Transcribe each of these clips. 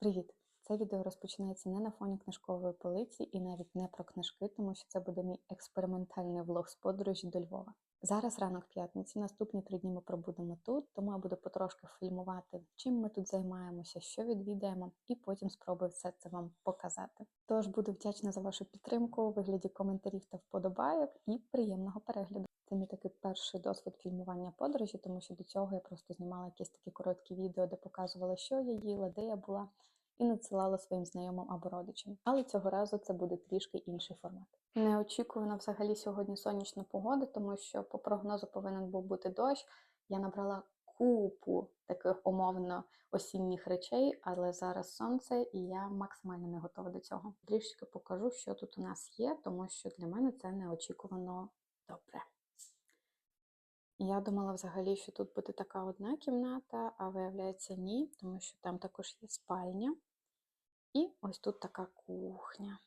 Привіт! Це відео розпочинається не на фоні книжкової полиці і навіть не про книжки, тому що це буде мій експериментальний влог з подорожі до Львова. Зараз ранок п'ятниці, наступні три дні ми пробудемо тут, тому я буду потрошки фільмувати, чим ми тут займаємося, що відвідаємо, і потім спробую все це вам показати. Тож буду вдячна за вашу підтримку у вигляді коментарів та вподобайок і приємного перегляду. Це мій такий перший досвід фільмування подорожі, тому що до цього я просто знімала якісь такі короткі відео, де показувала, що я їла, де я була, і надсилала своїм знайомим або родичам. Але цього разу це буде трішки інший формат. Неочікувано взагалі сьогодні сонячна погода, тому що по прогнозу повинен був бути дощ. Я набрала купу таких умовно осінніх речей, але зараз сонце, і я максимально не готова до цього. Трішки покажу, що тут у нас є, тому що для мене це неочікувано добре. Я думала взагалі, що тут буде така одна кімната, а виявляється ні, тому що там також є спальня. І ось тут така кухня.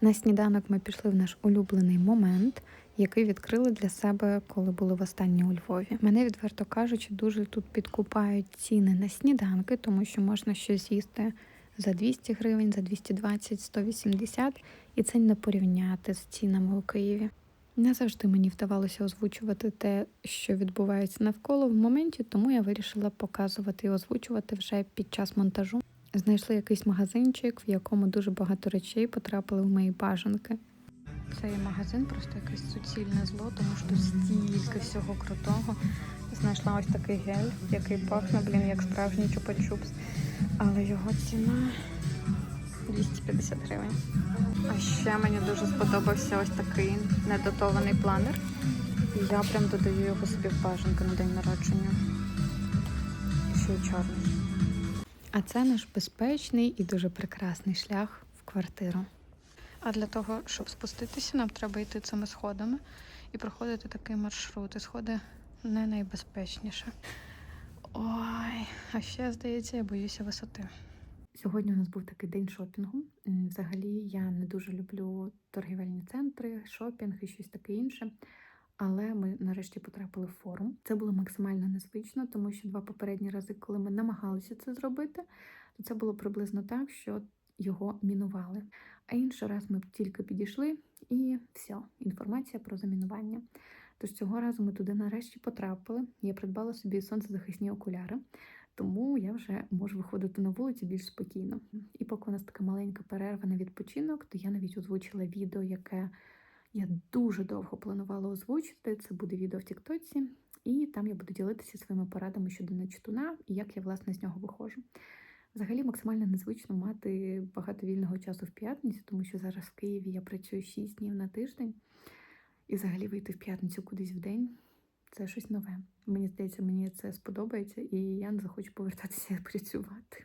На сніданок ми пішли в наш улюблений момент, який відкрили для себе, коли були востаннє у Львові. Мене, відверто кажучи, дуже тут підкупають ціни на сніданки, тому що можна щось їсти за 200 гривень, за 220, 180, і це не порівняти з цінами у Києві. Не завжди мені вдавалося озвучувати те, що відбувається навколо в моменті, тому я вирішила показувати і озвучувати вже під час монтажу. Знайшли якийсь магазинчик, в якому дуже багато речей потрапили в мої бажанки. Цей магазин просто якесь суцільне зло, тому що стільки всього крутого. Знайшла ось такий гель, який пахне, блін, як справжній чупа-чупс. Але його ціна 250 гривень. А ще мені дуже сподобався ось такий недотований планер. Я прям додаю його собі в бажанки на день народження. І ще й чорний. А це наш безпечний і дуже прекрасний шлях в квартиру. А для того, щоб спуститися, нам треба йти цими сходами і проходити такий маршрут. І сходи не найбезпечніше. Ой, а ще, здається, я боюся висоти. Сьогодні у нас був такий день шопінгу. Взагалі я не дуже люблю торгівельні центри, шопінг і щось таке інше. Але ми нарешті потрапили в форум. Це було максимально незвично, тому що два попередні рази, коли ми намагалися це зробити, то це було приблизно так, що його мінували. А інший раз ми тільки підійшли і все, інформація про замінування. Тож цього разу ми туди нарешті потрапили. Я придбала собі сонцезахисні окуляри, тому я вже можу виходити на вулицю більш спокійно. І поки у нас така маленька перерва на відпочинок, то я навіть озвучила відео, яке я дуже довго планувала озвучити. Це буде відео в Тіктоці, і там я буду ділитися своїми порадами щодо начтуна і як я власне з нього виходжу. Взагалі максимально незвично мати багато вільного часу в п'ятницю, тому що зараз в Києві я працюю 6 днів на тиждень, і взагалі вийти в п'ятницю кудись в день це щось нове. Мені здається, мені це сподобається, і я не захочу повертатися працювати.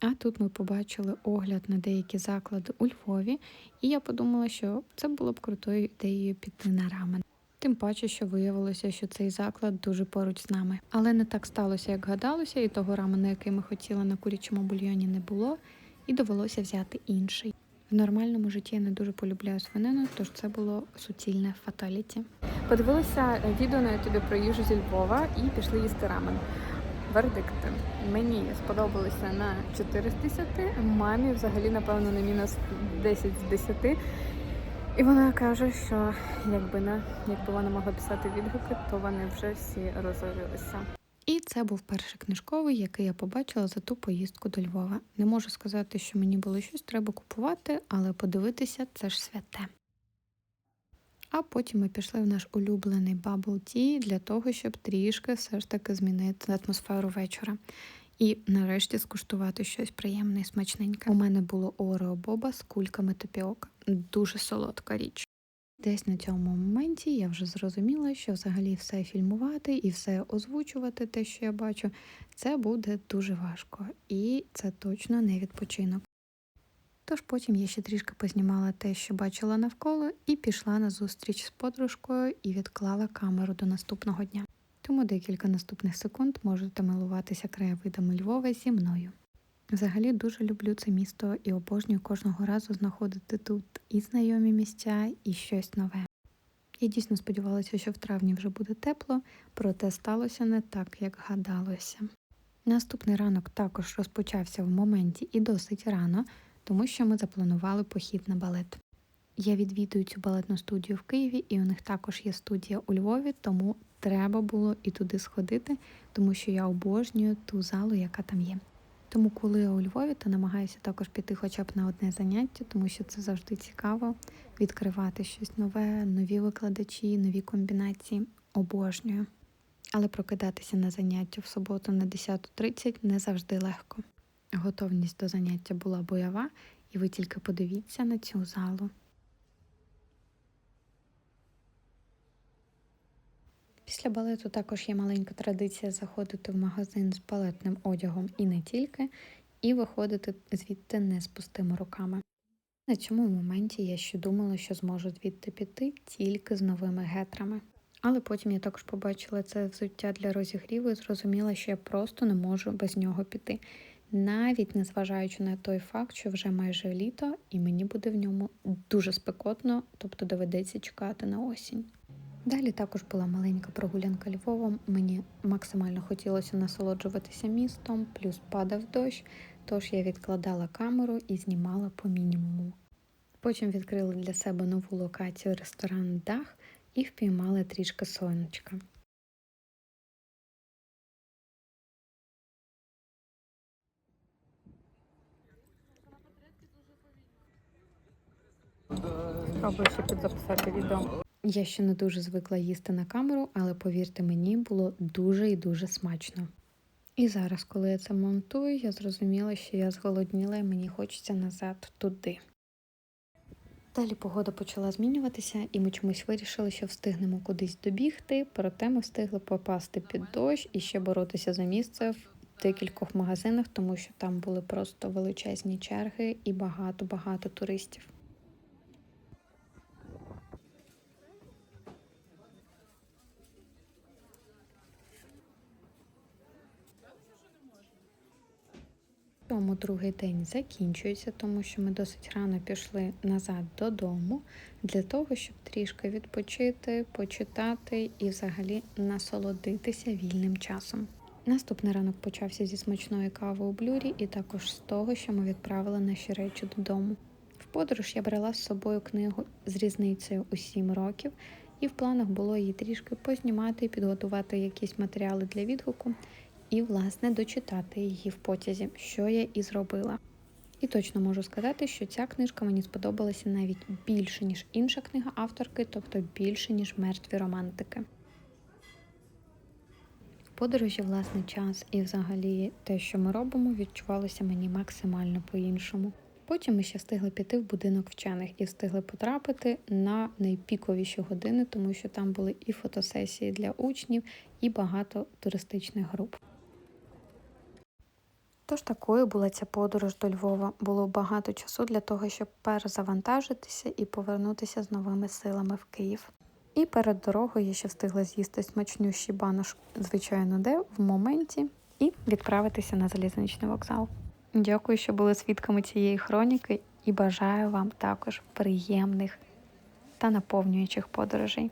А тут ми побачили огляд на деякі заклади у Львові, і я подумала, що це було б крутою ідеєю піти на рамен. Тим паче, що виявилося, що цей заклад дуже поруч з нами. Але не так сталося, як гадалося, і того рамену, який ми хотіли на курячому бульйоні, не було, і довелося взяти інший. В нормальному житті я не дуже полюбляю свинину, тож це було суцільне фаталіті. Подивилися відео на ютубі про їжу зі Львова і пішли їсти рамен. Вердикти. Мені сподобалося на 4 з 10, мамі взагалі, напевно, на мінус 10 з 10. І вона каже, що якби не якби вона могла писати відгуки, то вони вже всі розорилися. І це був перший книжковий, який я побачила за ту поїздку до Львова. Не можу сказати, що мені було щось треба купувати, але подивитися це ж святе. А потім ми пішли в наш улюблений Bubble Tea для того, щоб трішки все ж таки змінити атмосферу вечора. І нарешті скуштувати щось приємне і смачненьке. У мене було Орео Боба з кульками тапіока. Дуже солодка річ. Десь на цьому моменті я вже зрозуміла, що взагалі все фільмувати і все озвучувати, те, що я бачу, це буде дуже важко, і це точно не відпочинок. Тож потім я ще трішки познімала те, що бачила навколо, і пішла на зустріч з подружкою і відклала камеру до наступного дня. Тому декілька наступних секунд можете милуватися краєвидами Львова зі мною. Взагалі дуже люблю це місто і обожнюю кожного разу знаходити тут і знайомі місця, і щось нове. Я дійсно сподівалася, що в травні вже буде тепло, проте сталося не так, як гадалося. Наступний ранок також розпочався в моменті і досить рано, тому що ми запланували похід на балет. Я відвідую цю балетну студію в Києві, і у них також є студія у Львові, тому треба було і туди сходити, тому що я обожнюю ту залу, яка там є. Тому, коли я у Львові, то намагаюся також піти хоча б на одне заняття, тому що це завжди цікаво відкривати щось нове, нові викладачі, нові комбінації. Обожнюю. Але прокидатися на заняття в суботу на 10.30 не завжди легко. Готовність до заняття була бойова, і ви тільки подивіться на цю залу. Після балету також є маленька традиція заходити в магазин з балетним одягом і не тільки, і виходити звідти не з пустими руками. На цьому моменті я ще думала, що зможу звідти піти тільки з новими гетрами. Але потім я також побачила це взуття для розігріву і зрозуміла, що я просто не можу без нього піти, навіть не зважаючи на той факт, що вже майже літо, і мені буде в ньому дуже спекотно, тобто доведеться чекати на осінь. Далі також була маленька прогулянка Львовом. Мені максимально хотілося насолоджуватися містом, плюс падав дощ, тож я відкладала камеру і знімала по мінімуму. Потім відкрили для себе нову локацію ресторан Дах і впіймали трішки сонечка. Спробую ще підзаписати відео. Я ще не дуже звикла їсти на камеру, але повірте мені, було дуже і дуже смачно. І зараз, коли я це монтую, я зрозуміла, що я зголодніла і мені хочеться назад туди. Далі погода почала змінюватися, і ми чомусь вирішили, що встигнемо кудись добігти, проте ми встигли попасти під дощ і ще боротися за місце в декількох магазинах, тому що там були просто величезні черги і багато-багато туристів. Тому другий день закінчується, тому що ми досить рано пішли назад додому для того, щоб трішки відпочити, почитати і взагалі насолодитися вільним часом. Наступний ранок почався зі смачної кави у блюрі, і також з того, що ми відправили наші речі додому. В подорож я брала з собою книгу з різницею у 7 років, і в планах було її трішки познімати і підготувати якісь матеріали для відгуку і, власне, дочитати її в потязі, що я і зробила. І точно можу сказати, що ця книжка мені сподобалася навіть більше, ніж інша книга авторки, тобто більше, ніж мертві романтики. Подорожі власний час і взагалі те, що ми робимо, відчувалося мені максимально по-іншому. Потім ми ще встигли піти в будинок вчених і встигли потрапити на найпіковіші години, тому що там були і фотосесії для учнів, і багато туристичних груп. Тож такою була ця подорож до Львова. Було багато часу для того, щоб перезавантажитися і повернутися з новими силами в Київ. І перед дорогою я ще встигла з'їсти смачнющий банош, звичайно, де в моменті, і відправитися на залізничний вокзал. Дякую, що були свідками цієї хроніки, і бажаю вам також приємних та наповнюючих подорожей.